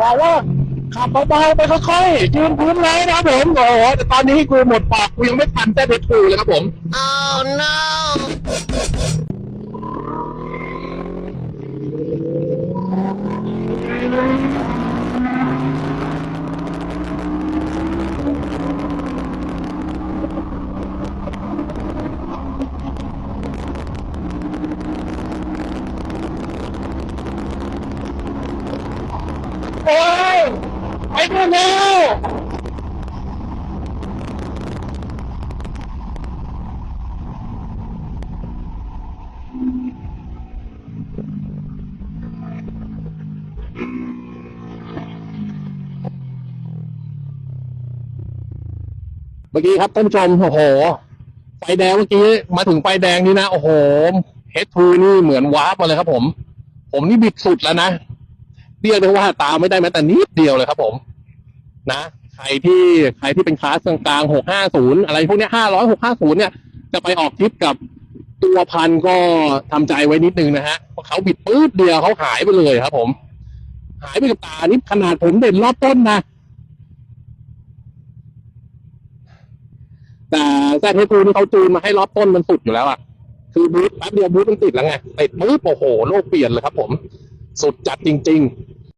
บอกว่าขับเบาๆไปค่อยๆยืนพื้นเลยนะครับผมโอ้โหแต่ตอนนี้กูหมดปากกูยังไม่ทันแต่เด็ดทูเลยครับผม Oh no! โอ้ยไปกันแล้วเมื่อกี้ครับท่านผู้ชมโอ้โห ไฟแดงเมื่อกี้มาถึงไฟแดงนี่นะ โอ้โหเฮดทูนี่เหมือนวาร์ปมาเลยครับผม ผมนี่บิดสุดแล้วนะ เรียกได้ว่าตามไม่ได้แม้แต่นิดเดียวเลยครับ ผม นะใครที่ใครที่เป็นคลาสกลางหกห้าศูนย์อะไรพวกนี้ห้าร้อยหกห้าศูนย์เนี่ย จะไปออกทริปกับตัวพันก็ทำใจไว้นิดนึงนะฮะเพราะเขาบิดปื๊ดเดียวเขาหายไปเลยครับ ผม หายไปกับตานี่ขนาดผมเด่นรอบต้นนะแต่แซดเทคูนี่เขาจูนมาให้รอบต้นมันสุดอยู่แล้วอะคือบูทแป๊บเดียวบูทมันติดแล้วไงติดปุ๊บโอ้โหโลกเปลี่ยนเลยครับ ผม สุดจัดจริง